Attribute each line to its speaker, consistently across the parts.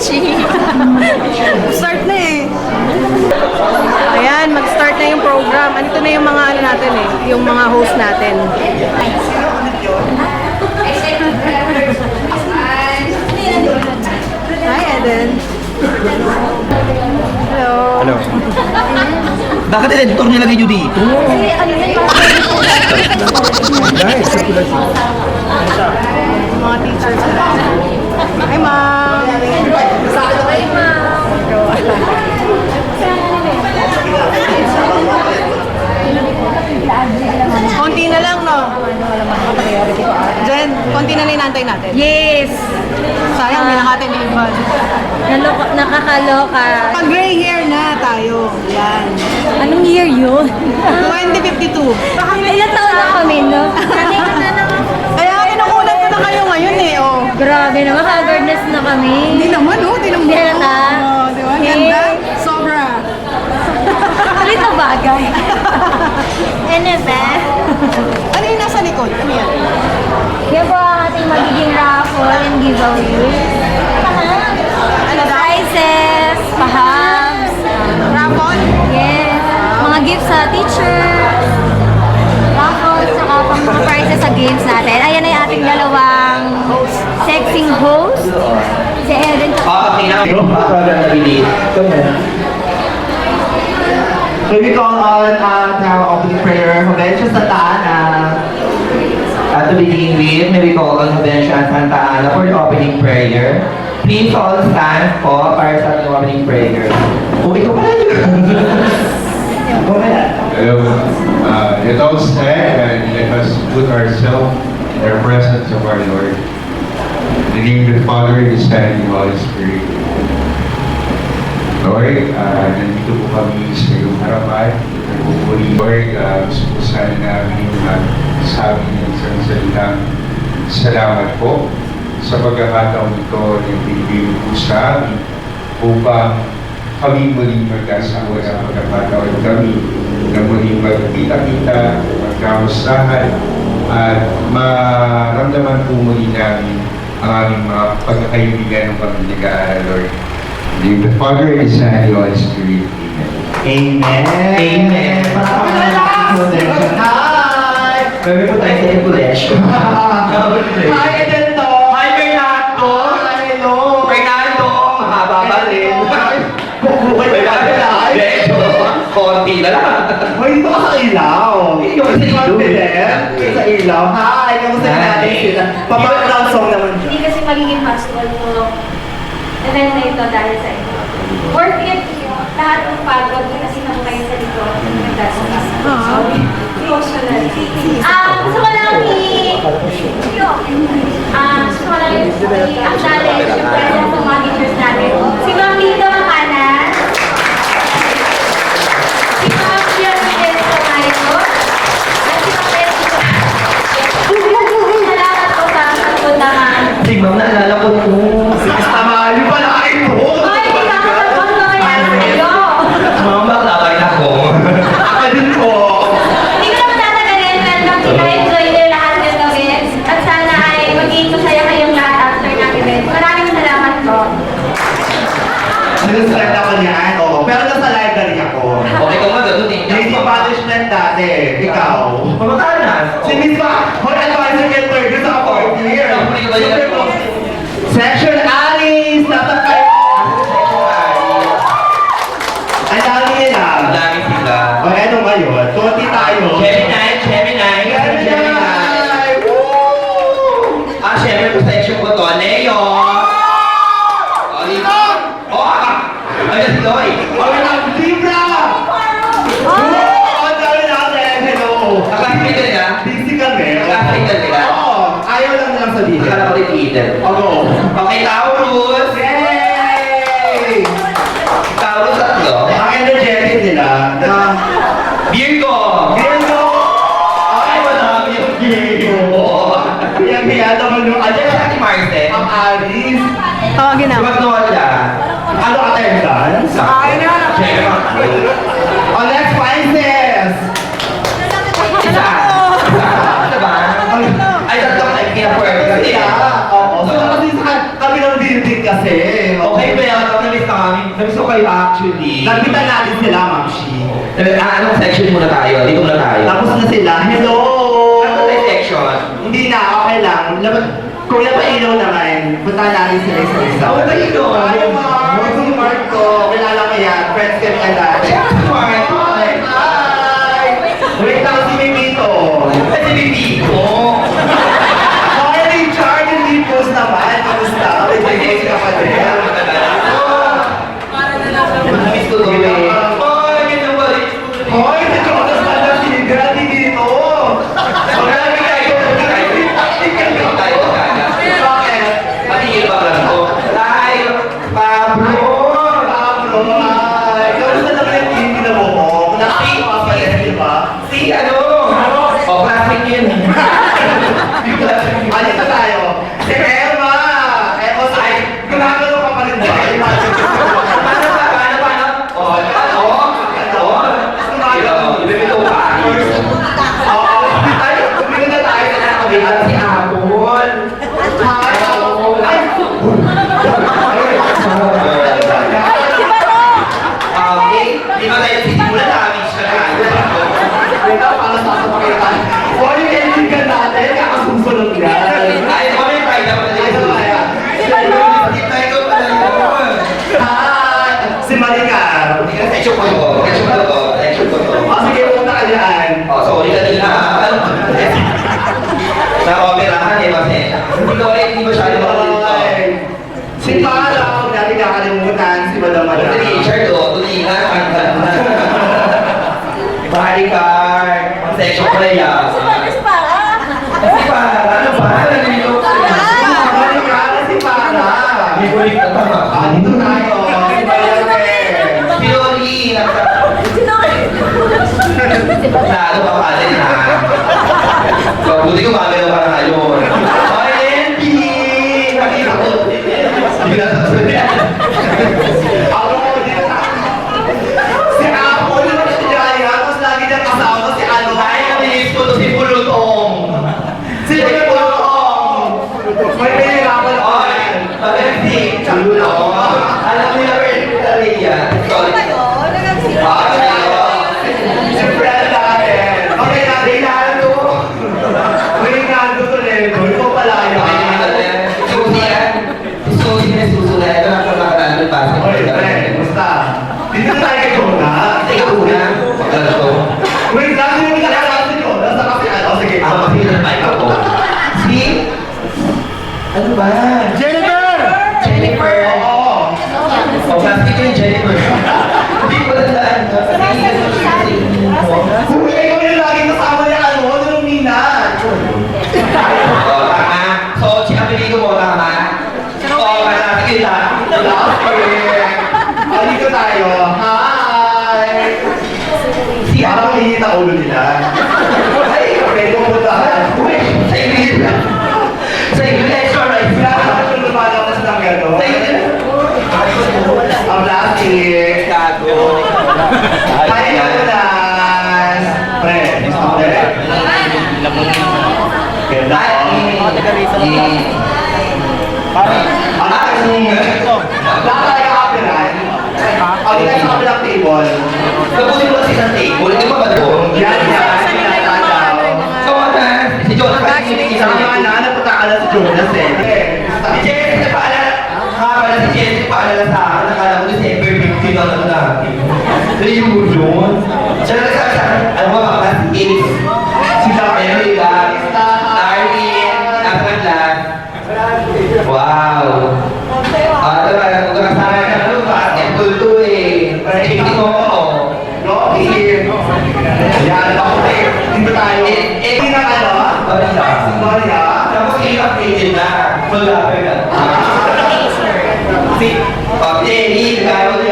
Speaker 1: Start na eh. Ayan, mag-start na yung program. Andito na yung mga ano natin eh, yung mga host natin. Hi, Eden. Hello.
Speaker 2: Ano? Bakit editor nilagay nyo dito? Dahil, circulation.
Speaker 1: Mga teachers. Hi, ma'am. Konti na lang, no? Jen, konti na lang inantay natin.
Speaker 3: Yes!
Speaker 1: Sayang, hindi natin iban.
Speaker 3: Naloko, nakakaloka.
Speaker 1: Pag gray hair na tayo. Yan.
Speaker 3: Anong year yun?
Speaker 1: 2052.
Speaker 3: Ilan taon na kami, no?
Speaker 1: Kaya kinukunan ko na kayo ngayon eh, oh.
Speaker 3: Grabe naman, haggardness na kami.
Speaker 1: Hindi naman, oh. Tinan mo.
Speaker 3: Hindi.
Speaker 1: Oh, di ba? Ganda. Sobra.
Speaker 3: Na bagay. Ano ba?
Speaker 1: Ano yung nasa likod? Ano yan?
Speaker 3: Yan po ang ating magiging raffle and giveaway. Ano Prizes, pahams,
Speaker 1: Rapon?
Speaker 3: yes, mga gifts sa teachers, raffles, saka pang mga prizes sa games natin. Ayan ay ating dalawang sexing host. Si
Speaker 2: Ah. Program na release.
Speaker 4: So we call on uh, our opening prayer, Juventus Santa Ana.
Speaker 2: At to begin with, may we call on Juvencia Santa Ana for the opening prayer. Please all stand po para sa ating opening prayer. Oh.
Speaker 5: Uh, let us stand and let us put ourselves in the presence of our Lord. In the Father, the Son, and the Holy Spirit. Lord, uh, nandito po kami sa iyong harapan. Nagpupuri, Lord, uh, gusto po sana namin magsabi ng isang salitang salamat po sa pagkakataon ito na binibigay mo po sa amin upang kami muling magkasama sa pagkakataon kami na muling magkita-kita, magkamustahan at maramdaman po muli namin ang aming mga pagkakaibigan ng kami nag-aaral, Lord. In the Father, the Son, and the Holy Spirit. Amen.
Speaker 4: Amen!
Speaker 2: Amen.
Speaker 4: Hi!
Speaker 2: Meron po tayo sa regulation.
Speaker 4: Hi, Edento! Hoy, dito ka sa ilaw.
Speaker 2: Sa ilaw.
Speaker 4: Confident? Sa ilaw. Hi! Kamusta na natin sila? Pabackground song naman dyan.
Speaker 3: Hindi kasi magiging possible to event na ito dahil sa inyo. Worth it, lahat ng pagod, kasi naman kayo sa likod, nagdasal. Emotional. Ah, gusto ko lang i... Ah, gusto ko lang i-acknowledge yung presence ng mga teachers natin. Si Ma'am Lito
Speaker 4: Yung hiya naman yung ano,
Speaker 2: siya si Marce.
Speaker 4: ang Aris.
Speaker 1: Tawagin na.
Speaker 2: Magnolia.
Speaker 4: Ano attendance?
Speaker 2: Ay, na.
Speaker 4: Oh, next Pisces!
Speaker 2: Isa. Ano ba? Ay, tatlo. Ay, kina-perfect.
Speaker 4: Yeah. Oo. So, kasi sa kami ng building kasi.
Speaker 2: Okay, kaya ako namiss na kami. Namiss ko kayo actually.
Speaker 4: Nagbitan natin sila, Ma'am Shi.
Speaker 2: Ah, anong section muna tayo? Dito muna tayo.
Speaker 4: Tapos na sila, hello!
Speaker 2: Section?
Speaker 4: Hindi na, okay lang. Laban, kung napailaw naman, punta natin sila isa isa.
Speaker 2: Ako ba yun?
Speaker 4: Hi, Mark! Ko. Kilala ko yan. Friends kami yan dati.
Speaker 2: Ganda ko. Mga taga rito. Parang, ang aking ito.
Speaker 4: Lahat tayo copyright. Ang ina sa kabilang table.
Speaker 2: Tapusin mo kasi ng table. Di ba ba doon?
Speaker 4: Yan, yan. Ano,
Speaker 2: so, what na? Si Jonas kasi
Speaker 4: isa
Speaker 2: ng
Speaker 4: mga naanap at akala si Jonas eh.
Speaker 2: Si Jesse, napaalala. Nakakala si Jesse, paalala sa akin. Nakala ko December lang natin. Pero yun yun. Siya nagsasabi sa akin, ano าเออไปจะมาทำอะไรกันลูกหาน
Speaker 4: เนี่ยปืนตุ้
Speaker 2: ยทิ้
Speaker 4: งโง่
Speaker 2: ล้
Speaker 4: อ
Speaker 2: ทีย่าต้องเด็กไม่ตา
Speaker 4: ยเอ็เอ็
Speaker 2: กนี่น่า
Speaker 4: ตา
Speaker 2: ย
Speaker 4: เห
Speaker 2: รออนไร
Speaker 4: อตอนนี้เห
Speaker 2: รอแล้ว
Speaker 4: เมื่อกี้ก็
Speaker 2: ตีจริงนะมื
Speaker 4: อหลั
Speaker 2: บ
Speaker 4: ไป
Speaker 2: กันสิตอบเย้นี่คือกายว่า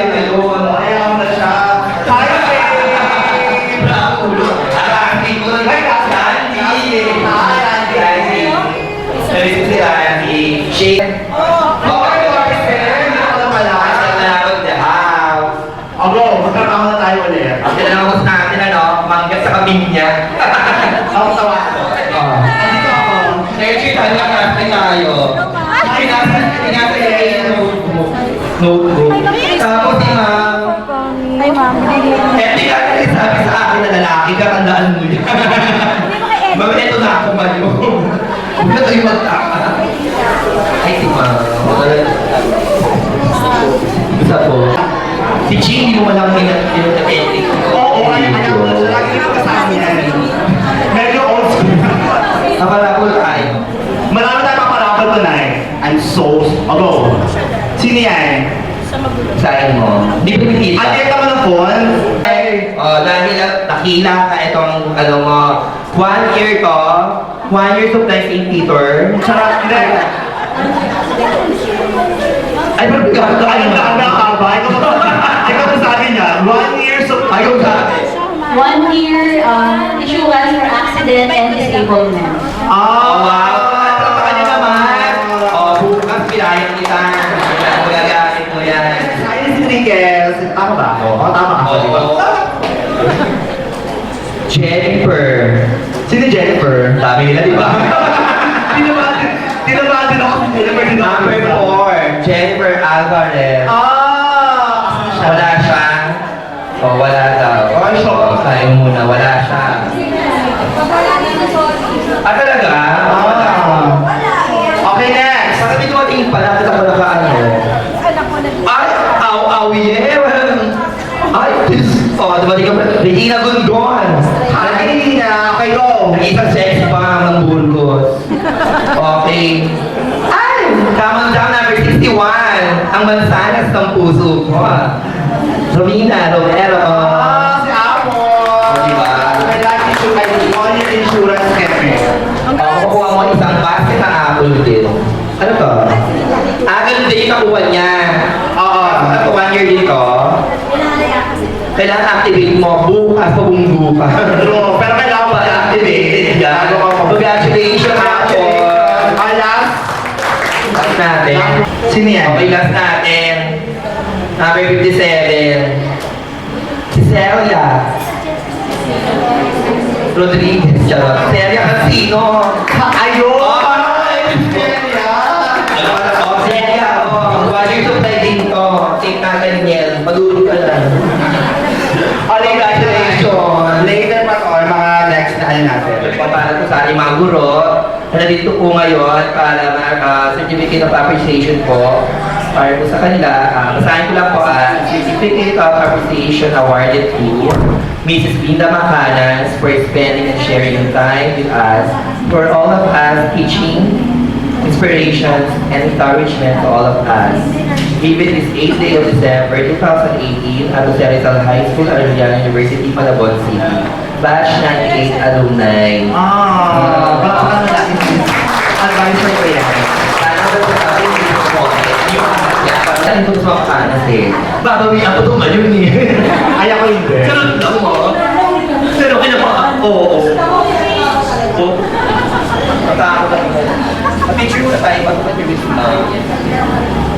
Speaker 2: tayo. Pinasa, pinasa yung notebook. Tapos si ma'am,
Speaker 3: Ay, ma'am.
Speaker 2: eh, di ka kasi sabi sa akin na lalaki ka, tandaan mo yan. Ma'am, eto na ako man yun. Huwag na tayo magtaka. Ay, si ma'am. Isa po. Si hindi mo walang pinag-edit.
Speaker 4: Oo, ay, alam mo, lagi dito kasama yan. Medyo old school.
Speaker 2: Naparapol tayo.
Speaker 4: Marami paparapal tonight. I'm so... Abo. Sino yan?
Speaker 2: Sayin mo. Hindi ko nakikita.
Speaker 4: Ate ka mo ng phone?
Speaker 2: Oh, dahil nakila ka itong ano mo, one year to, one year supply sa tutor.
Speaker 4: Sarap, hindi.
Speaker 2: Ay, pero bigyan ko
Speaker 4: Ay, nakakaba. Ikaw pa- ikaw pa sabi niya, one year so...
Speaker 2: Ayaw ka.
Speaker 3: One year uh, issuance for accident and disablement.
Speaker 2: Oh, wow. Ito sa kanya naman. Oh, bukas pinayang kita. Magagamit mo yan.
Speaker 4: Ayun si Enriquez. Tama ba? Oo, tama ako.
Speaker 2: Oh, di ba? Jennifer.
Speaker 4: Sino Jennifer?
Speaker 2: Dami nila, di ba?
Speaker 4: Tinabatin, tinabatin ako si Jennifer.
Speaker 2: Number four, Jennifer Alvarez.
Speaker 4: Ah!
Speaker 2: Wala siya. Oh, wala daw.
Speaker 4: Siya.
Speaker 2: Oh, Tayo muna, wala siya. Ah, talaga?
Speaker 4: Ah. Okay, next.
Speaker 2: Sa kami dumating pa, nakita ko na ka ano. Ay, aw, aw, yeah. Ay, this. Oh, dumating ka pa. Regina Gondon.
Speaker 4: Hi, na. Okay, go.
Speaker 2: Nag-isang sexy pa nga ng Burgos. Okay. Ay! Tamang down number 61. Ang mansanas ng puso ko. Romina Romero.
Speaker 4: Ah, si Apo.
Speaker 2: Oh, diba?
Speaker 4: May life insurance, your insurance keme.
Speaker 2: Oh, kukuha mo isang basket ng apple din. Ano to? Ah, din yung nakuha niya.
Speaker 4: Oo.
Speaker 2: At one year dito, kailangan activate mo bukas pa bukas.
Speaker 4: True, pero kailangan mo
Speaker 2: Pa-activate yan. Congratulations ako.
Speaker 4: Ah, last.
Speaker 2: Last natin.
Speaker 4: Sino yan?
Speaker 2: Okay, last natin. Number 57. Si Celia. Rodriguez. Charot. Celia Casino.
Speaker 4: Ayun!
Speaker 2: Ay!
Speaker 4: Celia!
Speaker 2: Oh, Celia. Oh, one year supply din to. Take natin yan. Madulog ka lang.
Speaker 4: Oh, congratulations! Later pa to, mga next na ano natin.
Speaker 2: Para po sa ating mga guro, na nandito po ngayon para mag uh, certificate of appreciation po para po sa kanila. Uh, basahin ko lang po ang certificate of appreciation awarded to Mrs. Linda Macanas for spending and sharing your time with us, for all of us teaching, inspirations, and encouragement to all of us. Given this 8th day of December 2018 at Jose Rizal High School, Arellano University, Malabon City. Batch 98 Alumni.
Speaker 4: Ah, baka ano natin advisor ko yan.
Speaker 2: Sana ba sa sabi hindi ko po, yung parang saan ito sa mga kanas eh. Babawi ako tumayon eh.
Speaker 4: Ay, ako hindi.
Speaker 2: Sarap lang mo. Pero kinapa, oo. Oo. Matakot ako. Picture mo na tayo pag mag-release na.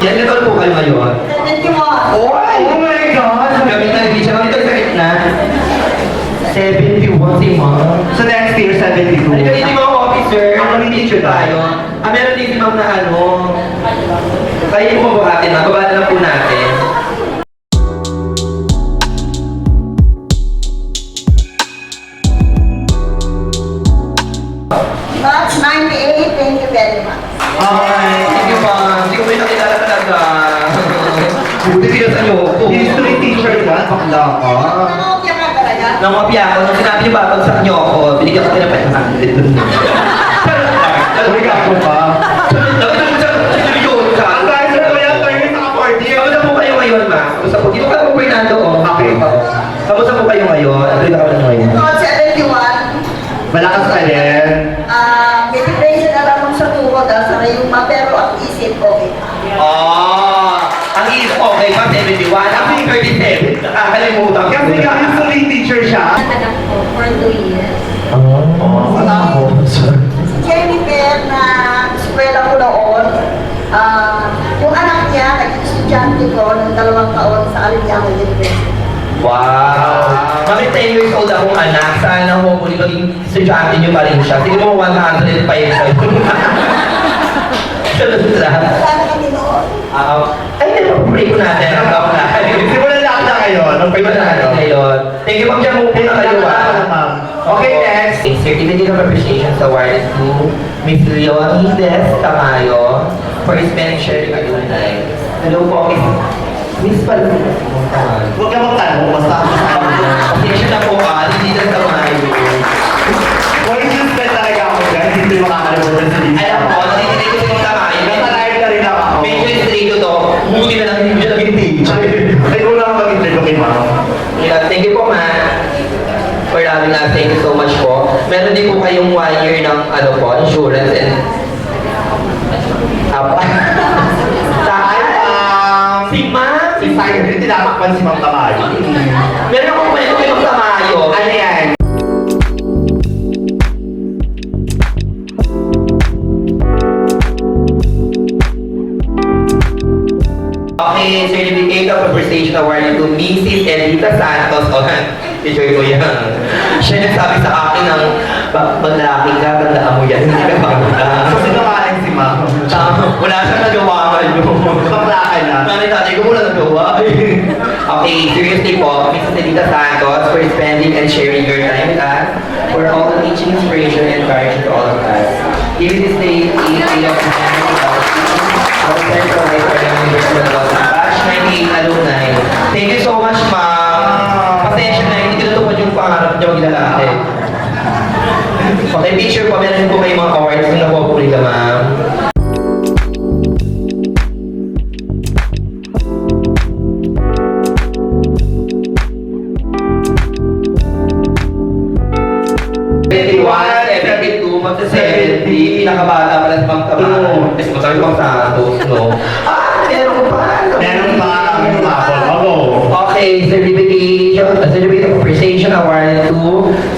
Speaker 2: Yan, ito po kayo ngayon.
Speaker 3: Thank you, ma'am.
Speaker 2: Oh, my God! Gamit na hindi siya. 71 si Ma'am.
Speaker 4: So next year, 72.
Speaker 2: Ano ka hindi mga officer? Ano teacher tayo? Ah, meron din si Ma'am na ano. Kaya po mabuhatin, ma'am. Baba na lang po natin.
Speaker 6: March 98, thank you very much.
Speaker 2: Okay. Thank you, ma'am. Hindi ko may nakilala talaga. Buti pinasan niyo ako.
Speaker 4: History teacher yan, bakla ka.
Speaker 2: Nang mapya ako, nung sinabi niyo babagsak niyo ako, binigyan ko ng 500.
Speaker 4: Uy, gago ka.
Speaker 2: Seryoso ka?
Speaker 4: Advisor ko yan, turn sa kaparte.
Speaker 2: Kamusta po kayo ngayon, ma? Kamusta po? Dito ka po, Fernando. oh.
Speaker 4: Okay.
Speaker 2: Kamusta po kayo ngayon? Ano yung kamusta ngayon?
Speaker 6: Noong 71,
Speaker 4: Malakas ka din.
Speaker 6: ah, may depression na lamang sa tuhod, ah, sa rayuma, pero ang isip, okay.
Speaker 2: Oh, is okay pa, 71. Ako yung 37. Nakakalimutan ko.
Speaker 4: Kasi nga, history teacher siya.
Speaker 3: Anak ko for two years.
Speaker 2: Oh,
Speaker 4: Wala ako.
Speaker 6: Si Jennifer na eskwela ko noon, ah, yung anak niya, naging estudyante ko ng dalawang taon sa Aliango University.
Speaker 2: Wow! Bakit 10 years old akong anak? Sana hopefully maging estudyante niyo pa rin siya. Siguro 105 kayo. Sunod lang.
Speaker 6: Wala na kami noon.
Speaker 2: Ah, ano ko natin. Ang ako na.
Speaker 4: Simulan lahat na kayo. Nung
Speaker 2: Pray ko natin ngayon. Thank you, Ma'am Jamu. Pray na kayo, ah.
Speaker 4: Okay, next.
Speaker 2: Certificate of Appreciation awarded to Miss Leonides Tamayo for his many sharing alumni. Hello po, Miss Miss Palmira.
Speaker 4: Huwag ka magtanong, basta
Speaker 2: Pasensya na po Okay, Certificate of Appreciation Award to Mrs. Elita Santos. O, teacher ko yan. Siya nagsabi sa akin ng, "Ba- pag ka, tandaan mo yan, hindi ka bangga.
Speaker 4: So, sinungaling si ma'am.
Speaker 2: Tama, wala siyang nagawa ngayon.
Speaker 4: Bakla ka na.
Speaker 2: Nanay tatay ko wala nagawa. okay, seriously po, Mrs. Elita Santos for spending and sharing your time with us, for all the teaching inspiration and encouragement to all of us. Here this day, is a Thank you so much, ma'am. Pasensya na, hindi ko natupad yung pangarap niyo maglalaki. Okay, picture po, meron po may mga awards na napupuli ka, ma'am.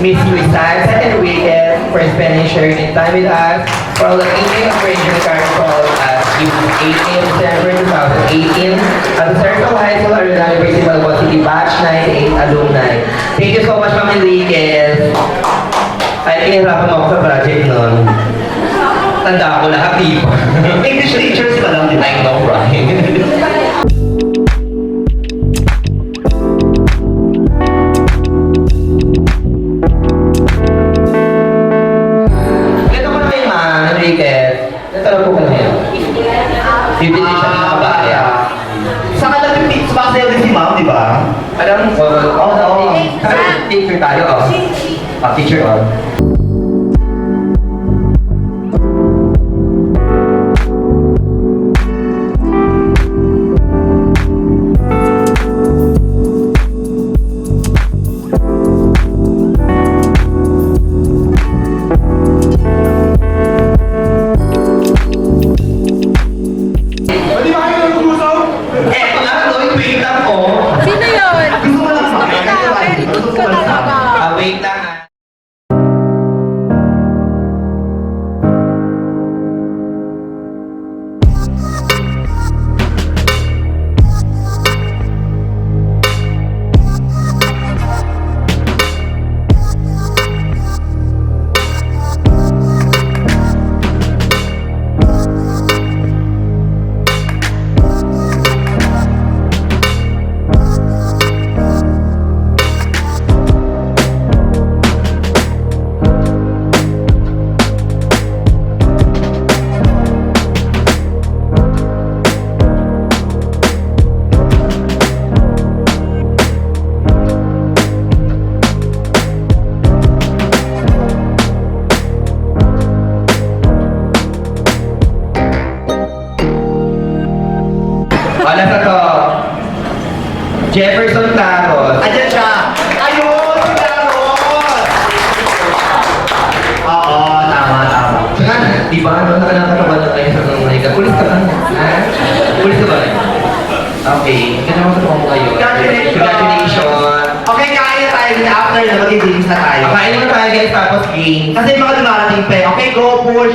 Speaker 2: Miss Luisan, second weekend for spending sharing time with us for all the evening of us. It was 18 December 2018 at the Circle High School Arena University City Batch 98 alumni. Thank you so much, Ma'am Enriquez. Ay, pinahirapan mo ako sa project nun. Tanda ko lahat, di ba?
Speaker 4: English teachers pa lang, di?
Speaker 2: I know, right?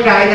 Speaker 2: guys